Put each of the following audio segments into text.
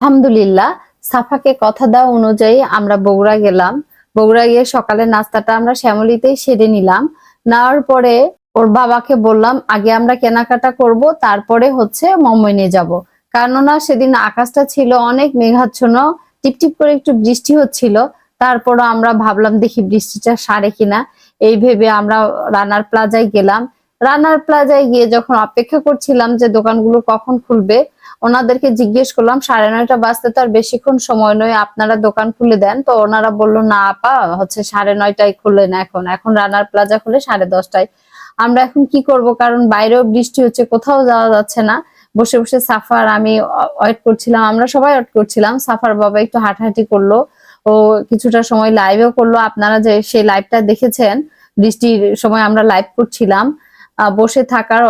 আলহামদুলিল্লাহ, সাফাকে কথা দেওয়া অনুযায়ী আমরা বগুড়া গেলাম। বগুড়া গিয়ে সকালের নাস্তাটা আমরা শ্যামলিতেই সেরে নিলাম। নেওয়ার পরে ওর বাবাকে বললাম, আগে আমরা কেনাকাটা করব, তারপরে হচ্ছে মমইনে যাব। কেননা সেদিন আকাশটা ছিল অনেক মেঘাচ্ছন্ন, টিপটিপ করে একটু বৃষ্টি হচ্ছিল। তারপরও আমরা ভাবলাম, দেখি বৃষ্টিটা সারে কিনা? এই ভেবে আমরা রানার প্লাজায় গেলাম। রানার প্লাজায় গিয়ে যখন অপেক্ষা করছিলাম যে দোকানগুলো কখন খুলবে, ওনাদেরকে জিজ্ঞেস করলাম, সাড়ে নয়টা বাজতে তো আর বেশিক্ষণ সময় নয়, আপনারা দোকান খুলে দেন। তো ওনারা বলল, না আপা, হচ্ছে সাড়ে নয়টায় খুললেন এখন। এখন রানার প্লাজা খুলে সাড়ে দশটায়। আমরা এখন কি করব? কারণ বাইরেও বৃষ্টি হচ্ছে, কোথাও যাওয়া যাচ্ছে না। বসে বসে সাফার আমি ওয়েট করছিলাম, আমরা সবাই ওয়েট করছিলাম। সাফার বাবা একটু হাঁটাহাঁটি করল, ও কিছুটা সময় লাইভও করল। আপনারা যে সেই লাইভটা দেখেছেন, বৃষ্টির সময় আমরা লাইভ করছিলাম। বসে থাকার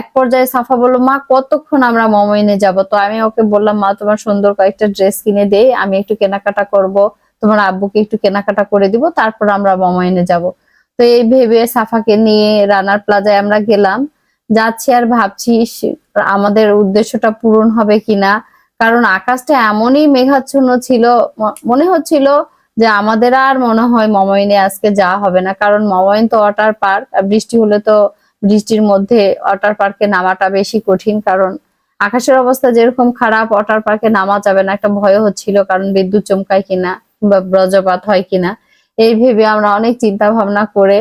এক পর্যায়ে সাফা বলল, মা, কতক্ষণ আমরা মমইনে যাব? তো আমি ওকে বললাম, মা, তোমার সুন্দর কয়েকটা ড্রেস কিনে দেই আমি একটু কেনাকাটা করব, তোমার আব্বুকে একটু কেনাকাটা করে দিব, তারপর আমরা মমইনে যাব। তো এই ভেবে সাফাকে নিয়ে রানার প্লাজায় আমরা গেলাম। যাচ্ছি আর ভাবছি আমাদের উদ্দেশ্যটা পূরণ হবে কিনা? কারণ আকাশটা এমনই মেঘাচ্ছন্ন ছিল মনে হচ্ছিল যে আমাদের আর মনে হয় মমইনে আজকে যাওয়া হবে না, কারণ মমইন তো ওয়াটার পার্ক, আর বৃষ্টি হলে তো বৃষ্টির মধ্যে ওয়াটার পার্কে নামাটা বেশি কঠিন, কারণ আকাশের অবস্থা যেরকম খারাপ, ওয়াটার পার্কে নামা যাবে না। একটা ভয় হচ্ছিল, কারণ বিদ্যুৎ চমকায় কিনা বা ব্রজপাত হয় কিনা, এই ভেবে আমরা অনেক চিন্তা ভাবনা করে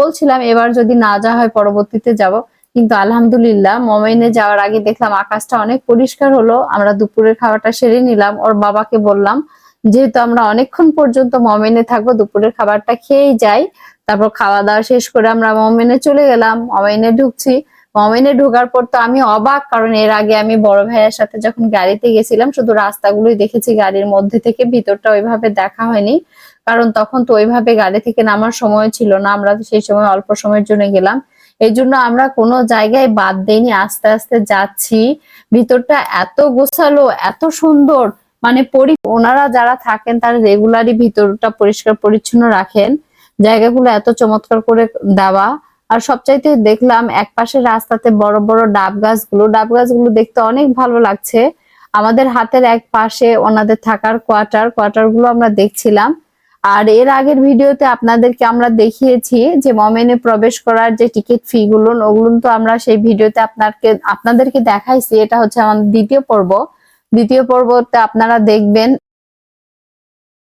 বলছিলাম এবার যদি না যাওয়া হয় পরবর্তীতে যাব। কিন্তু আলহামদুলিল্লাহ, মমাইনে যাওয়ার আগে দেখলাম আকাশটা অনেক পরিষ্কার হলো। আমরা দুপুরের খাবারটা সেরে নিলাম, ওর বাবাকে বললাম, যেহেতু আমরা অনেকক্ষণ পর্যন্ত মমেনে থাকব, দুপুরের খাবারটা খেয়েই যাই। তারপর খাওয়া দাওয়া শেষ করে আমরা মমেনে চলে গেলাম, মমেনে ঢুকছি। মমেনে ঢোকার পর তো আমি অবাক, কারণ এর আগে আমি বড় ভাইয়ের সাথে যখন গাড়িতে গেছিলাম, শুধু রাস্তাগুলোই দেখেছি, গাড়ির মধ্যে থেকে ভিতরটা ওইভাবে দেখা হয়নি। কারণ তখন তো ওইভাবে গাড়ি থেকে নামার সময় ছিল না, আমরা সেই সময় অল্প সময়ের জন্য গেলাম। এই জন্য আমরা কোনো জায়গায় বাদ দেইনি, আস্তে আস্তে যাচ্ছি। ভিতরটা এত গোছালো, এত সুন্দর মানে ওনারা যারা থাকেন তারা রেগুলারই ভিতরটা পরিষ্কার পরিচ্ছন্ন রাখেন। জায়গাগুলো এত চমৎকার করে দেওয়া। আর সবচাইতে দেখলাম এক পাশে রাস্তাতে বড় বড় ডাব গাছগুলো। ডাব গাছগুলো দেখতে অনেক ভালো লাগছে। আমাদের হাতের এক পাশে ওনাদের থাকার কোয়ার্টার কোয়ার্টারগুলো আমরা দেখছিলাম। আর এর আগের ভিডিওতে আপনাদেরকে আমরা দেখিয়েছি যে মমেনে প্রবেশ করার যে টিকিট ফি গুলো ওগুলো তো আমরা সেই ভিডিওতে আপনাকে আপনাদেরকে দেখাইছি। এটা হচ্ছে আমাদের দ্বিতীয় পর্ব। দ্বিতীয় পর্বতে আপনারা দেখবেন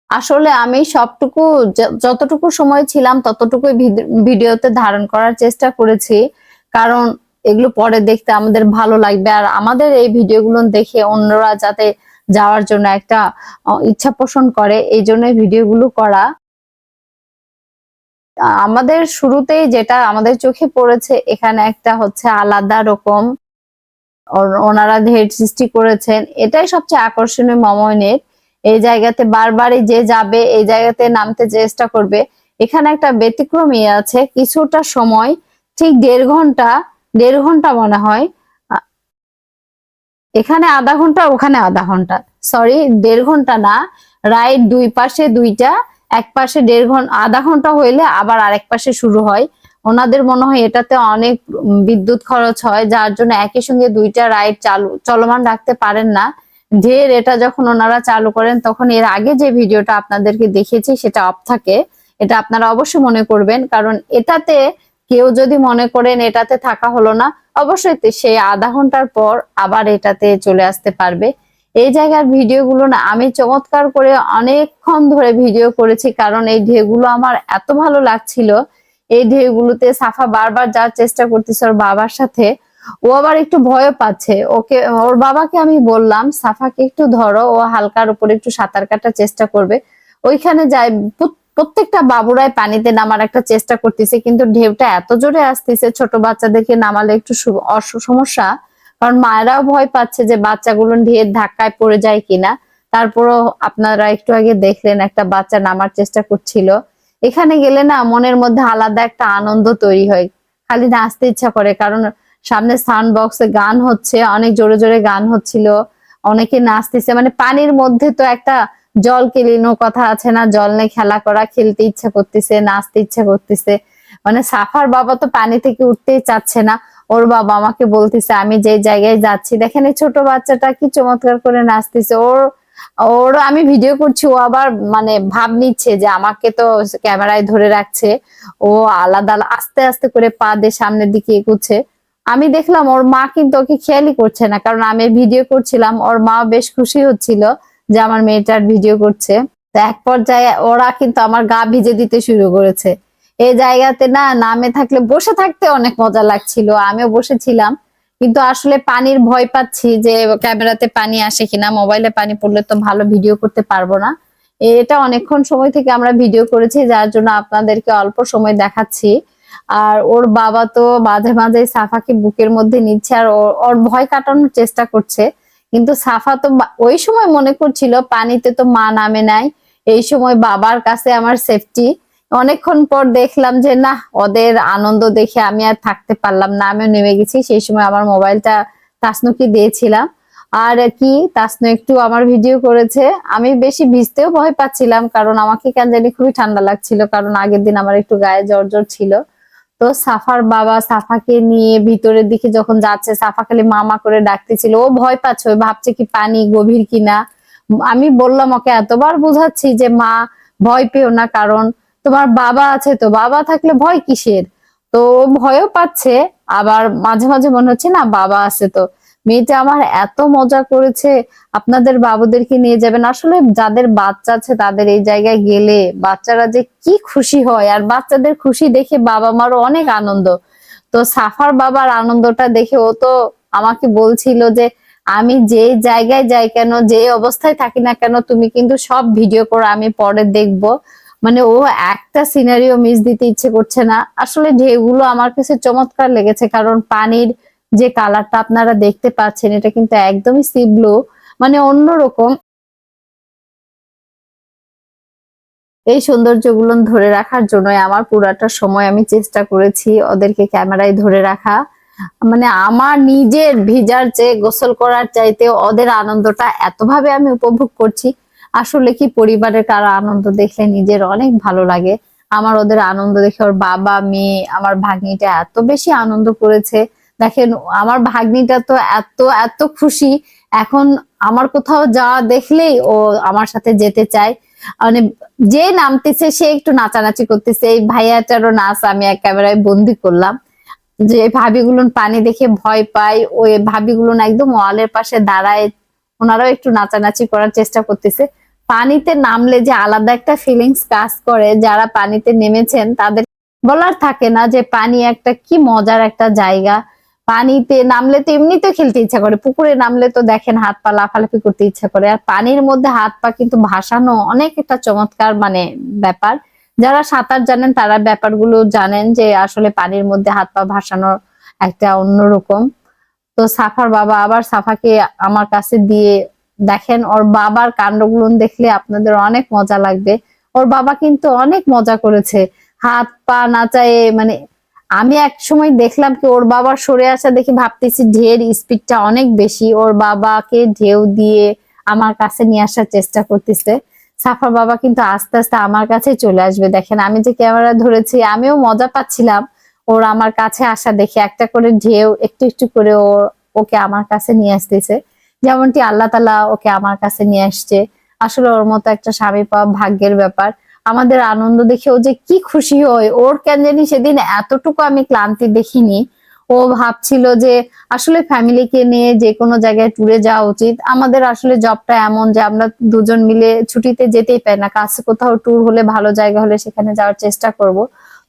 আসলে আমি সবটুকু যতটুকু সময় ছিলাম ততটুকুই ভিড- ভিডিওতে ধারণ করার চেষ্টা করেছি। কারণ এগুলো পরে দেখতে আমাদের ভালো লাগবে। আর আমাদের এই ভিডিওগুলো দেখে অন্যরা যাতে যাওয়ার জন্য একটা ইচ্ছা পোষণ করে, এই জন্য ভিডিওগুলো করা। আমাদের শুরুতেই যেটা আমাদের চোখে পড়েছে, এখানে একটা হচ্ছে আলাদা রকম ওনারা ধের সৃষ্টি করেছেন। এটাই সবচেয়ে আকর্ষণীয় মমনের। এই জায়গাতে বারবারই যে যাবে, এই জায়গাতে নামতে চেষ্টা করবে। এখানে একটা ব্যতিক্রম আছে, কিছুটা সময়, ঠিক দেড় ঘণ্টা দেড় ঘণ্টা মনে হয়। এখানে আধা ঘণ্টা, ওখানে আধা ঘণ্টা। সরি দেড় ঘণ্টা না রাইট দুই পাশে দুইটা, এক পাশে দেড় ঘণ্টা আধা ঘণ্টা হইলে আবার আরেক পাশে শুরু হয়। ওনাদের মনে হয় এটাতে অনেক বিদ্যুৎ খরচ হয়, যার জন্য একই সঙ্গে দুইটা রাইড চালু, চলমান রাখতে পারেন না। ঢের এটা যখন ওনারা চালু করেন, তখন এর আগে যে ভিডিওটা আপনাদেরকে দেখিয়েছি সেটা অফ থাকে। এটা আপনারা অবশ্যই মনে করবেন, কারণ এটাতে কেউ যদি মনে করেন এটাতে থাকা হলো না, অবশ্যই সেই আধা ঘণ্টার পর আবার এটাতে চলে আসতে পারবে। এই জায়গার ভিডিওগুলো না, আমি চমৎকার করে অনেকক্ষণ ধরে ভিডিও করেছি, কারণ এই ঢেউগুলো আমার এত ভালো লাগছিল। এই ঢেউগুলোতে সাফা বারবার যাওয়ার চেষ্টা করতেছে ওর বাবার সাথে। ও আবার একটু ভয় পাচ্ছে। ওকে, ওর বাবাকে আমি বললাম, সাফাকে একটু ধরো, ও হালকার উপরে একটু সাঁতার কাটার চেষ্টা করবে। ওইখানে যায় প্রত্যেকটা বাবুরাই পানিতে নামার একটা চেষ্টা করতেছে, কিন্তু ঢেউটা এত জোরে আসতেছে, ছোট বাচ্চাদেরকে নামালে একটু সমস্যা। কারণ মায়েরাও ভয় পাচ্ছে যে বাচ্চাগুলো ঢেউয়ের ধাক্কায় পড়ে যায় কিনা। তারপরও আপনারা একটু আগে দেখলেন, একটা বাচ্চা নামার চেষ্টা করছিল। এখানে গেলে না মনের মধ্যে আলাদা একটা আনন্দ তৈরি হয়। খালি নাচতে ইচ্ছা করে, কারণ সামনে সাউন্ড বক্সে গান হচ্ছে, অনেক জোরে জোরে গান হচ্ছিল, অনেকে নাচতেছে মানে পানির মধ্যে তো একটা জল কেলিনো কথা আছে না, জল নিয়ে খেলা করা, খেলতে ইচ্ছা করতেছে, নাচতে ইচ্ছা করতেছে মানে সাফার বাবা তো পানি থেকে উঠতেই চাচ্ছে না, ওর বাবা আমাকে বলতেছে, আমি যে জায়গায় যাচ্ছি, দেখেন এই ছোট বাচ্চাটা কি চমৎকার করে নাচতেছে, ওর ওর, আমি ভিডিও করছি, ও আবার মানে ভাব নিচ্ছে যে আমাকে তো ক্যামেরায় ধরে রাখছে, ও আলাদা আলা- আস্তে আস্তে করে পা দিয়ে সামনের দিকে এগুচ্ছে আমি দেখলাম ওর মা কিন্তু ওকে খেয়ালই করছে না, কারণ আমি ভিডিও করছিলাম, ওর মা বেশ খুশি হচ্ছিল যে আমার মেয়েটার ভিডিও করছে। এক পর্যায়ে ওরা কিন্তু আমার গা ভিজে দিতে শুরু করেছে। এই জায়গাতে না নামে থাকলে বসে থাকতে অনেক মজা লাগছিল, আমিও বসেছিলাম। কিন্তু আসলে পানির ভয় পাচ্ছি যে ক্যামেরাতে পানি আসে কিনা, মোবাইলে পানি পড়লে তো ভালো ভিডিও করতে পারব না। এটা অনেকক্ষণ সময় থেকে আমরা ভিডিও করেছি, যার জন্য আপনাদেরকে অল্প সময় দেখাচ্ছি। আর ওর বাবা তো মাঝে মাঝে সাফাকে বুকের মধ্যে নিচ্ছে আর ওর- ভয় কাটানোর চেষ্টা করছে। কিন্তু সাফা তো ওই সময় মনে করছিল, পানিতে তো মা নামে নাই, এই সময় বাবার কাছে আমার সেফটি অনেকক্ষণ পর দেখলাম যে, না, ওদের আনন্দ দেখে আমি আর থাকতে পারলাম না, আমিও নেমে গেছি। সেই সময় আমার মোবাইলটা তাসনুকে দিয়েছিলাম। আর কি, তাসনু একটু আমার ভিডিও করেছে। আমি বেশি ভিজতেও ভয় পাচ্ছিলাম, কারণ আমাকে কেন জানি খুবই ঠান্ডা লাগছিল, কারণ আগের দিন আমার একটু গায়ে জ্বর জ্বর ছিল। তো সাফার বাবা সাফাকে নিয়ে ভিতরের দিকে যখন যাচ্ছে, সাফা খালি মামা করে ডাকতেছিল, ও ভয় পাচ্ছে ভাবছে কি পানি গভীর কিনা। আমি বললাম, ওকে এতবার বুঝাচ্ছি যে মা ভয় পেও না, কারণ তোমার বাবা আছে তো, বাবা থাকলে ভয় কিসের? তো ভয়ও পাচ্ছে, আবার মাঝে মাঝে মনে হচ্ছে, না, বাবা আছে তো। মেয়েটা আমার এত মজা করেছে, আপনাদের বাবুদেরকে নিয়ে যাবেন। আসলে যাদের বাচ্চা আছে তাদের এই জায়গায় গেলে বাচ্চারা যে কি খুশি হয়, আর বাচ্চাদের খুশি দেখে বাবা মারও অনেক আনন্দ। তো সাফার বাবার আনন্দটা দেখে ও তো আমাকে বলছিল যে, আমি যে জায়গায় যাই কেন, যে অবস্থায় থাকি না কেন, তুমি কিন্তু সব ভিডিও করে আমি পরে দেখব। মানে ও একটা সিনারিও মিস দিতে ইচ্ছে করছে না। আসলে ঢেউগুলো আমার কাছে চমৎকার লেগেছে, কারণ পানির যে কালারটা আপনারা দেখতে পাচ্ছেন, এটা কিন্তু একদমই সি ব্লু মানে অন্যরকম। এই সৌন্দর্যগুলো ধরে রাখার জন্য আমার পুরাটা সময় আমি চেষ্টা করেছি ওদেরকে ক্যামেরায় ধরে রাখা। মানে আমার নিজের ভিজার চেয়ে গোসল করার চাইতে ওদের আনন্দটা এতভাবে আমি উপভোগ করছি। আসলে কি পরিবারের কারও আনন্দ দেখলে নিজের অনেক ভালো লাগে। আমার ওদের আনন্দ দেখে ওর বাবা, মেয়ে, আমার ভাগ্নিটা এত বেশি আনন্দ করেছে। দেখেন, আমার ভাগ্নিটা তো এত এত খুশি। এখন আমার কোথাও যাওয়া দেখলেই ও আমার সাথে যেতে চায়। মানে যে নামতেছে, সে একটু নাচানাচি করতেছে। এই ভাইয়াটারও নাচ আমি এক ক্যামেরায় বন্দি করলাম। যে ভাবিগুলো পানি দেখে ভয় পায় ওই ভাবিগুলো একদম ওয়ালের পাশে দাঁড়ায়, ওনারাও একটু নাচানাচি করার চেষ্টা করতেছে। পানিতে নামলে যে আলাদা একটা ফিলিংস কাজ করে, যারা পানিতে নেমেছেন, তাদের বলার থাকে না যে পানি একটা কি মজার একটা জায়গা। পানিতে নামলে তো এমনিতেও খেলতে ইচ্ছা করে, পুকুরে নামলে তো দেখেন হাত পা লাফালাফি করতে ইচ্ছা করে। আর পানির মধ্যে হাত পা কিন্তু ভাসানো অনেক একটা চমৎকার মানে ব্যাপার। যারা সাঁতার জানেন তারা ব্যাপারগুলো জানেন যে আসলে পানির মধ্যে হাত পা ভাসানোর একটা অন্যরকম। তো সাফার বাবা আবার সাফাকে আমার কাছে দিয়ে দেখেন, ওর বাবার কাণ্ডগুলো দেখলে আপনাদের অনেক মজা লাগবে। ওর বাবা কিন্তু অনেক মজা করেছে। হাত পা নাচায়ে মানে আমি এক সময় দেখলাম কি ওর বাবার সরে আসা দেখে ভাবতেছি ঢের স্পিডটা অনেক বেশি। ওর বাবাকে ঢেউ দিয়ে আমার কাছে নিয়ে আসার চেষ্টা করতেছে। সাফার বাবা কিন্তু আস্তে আস্তে আমার কাছে চলে আসবে। দেখেন, আমি যে ক্যামেরা ধরেছি, আমিও মজা পাচ্ছিলাম ওর আমার কাছে আসা দেখে। একটা করে ঢেউ, একটু একটু করে ও, ওকে আমার কাছে নিয়ে আসতেছে। যেমনটি আল্লাহ তালা ওকে আমার কাছে নিয়ে আসছে। আসলে ওর মতো একটা স্বামী পাওয়া ভাগ্যের ব্যাপার। আমাদের আনন্দ দেখে ও যে কি খুশি হয় ওর কেন জানি সেদিন এতটুকু আমি ক্লান্তি দেখিনি। ও ভাবছিল যে আসলে ফ্যামিলিকে নিয়ে যে কোনো জায়গায় ট্যুরে যাওয়া উচিত। আমাদের আসলে জবটা এমন যে আমরা দুজন মিলে ছুটিতে যেতেই পাই না। কাছে কোথাও ট্যুর হলে, ভালো জায়গা হলে সেখানে যাওয়ার চেষ্টা করব।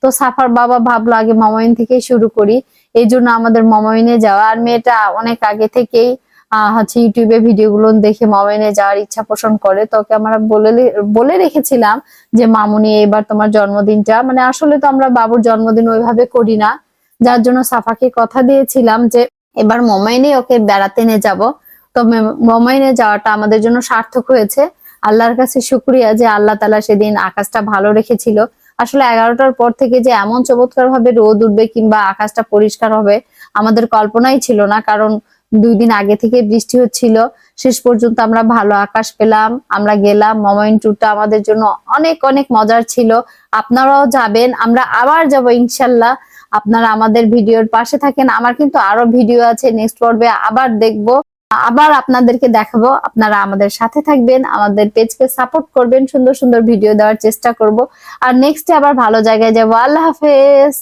তো সাফার বাবা ভাবলো আগে মমইন থেকেই শুরু করি। এই জন্য আমাদের মমইনে যাওয়া। আর মেয়েটা অনেক আগে থেকেই হচ্ছে ইউটিউবে ভিডিওগুলো দেখে মমইনে যাওয়ার ইচ্ছা পোষণ করে, তোকে আমরা বলে বলে রেখেছিলাম যে, মামুনি এবার তোমার জন্মদিনটা। মানে আসলে তো আমরা বাবুর জন্মদিন ওইভাবে করি না। যার জন্য সাফাকে কথা দিয়েছিলাম যে, এবার মমাইনে ওকে বেড়াতে নিয়ে যাব। তো মমাইনে যাওয়াটা আমাদের জন্য সার্থক হয়েছে। আল্লাহর কাছে শুক্রিয়া যে, আল্লাহ তালা সেদিন আকাশটা ভালো রেখেছিল। আসলে এগারোটার পর থেকে যে, এমন চমৎকার ভাবে রোদ উঠবে কিংবা আকাশটা পরিষ্কার হবে, আমাদের কল্পনাই ছিল না। কারণ দুই দিন আগে থেকে বৃষ্টি হচ্ছিল। শেষ পর্যন্ত আমরা ভালো আকাশ পেলাম, আমরা গেলাম মমাইন ট্যুরটা আমাদের জন্য অনেক অনেক মজার ছিল। আপনারাও যাবেন, আমরা আবার যাব ইনশাল্লাহ। আপনারা আমাদের ভিডিওর পাশে থাকেন, আমার কিন্তু আরও ভিডিও আছে নেক্সট পর্বে আবার দেখব। আবার আপনাদেরকে দেখাবো, আপনারা আমাদের সাথে থাকবেন, আমাদের পেজকে সাপোর্ট করবেন, সুন্দর সুন্দর ভিডিও দেওয়ার চেষ্টা করব। আর নেক্সটে আবার ভালো জায়গায় যাব। আল্লাহ হাফেজ!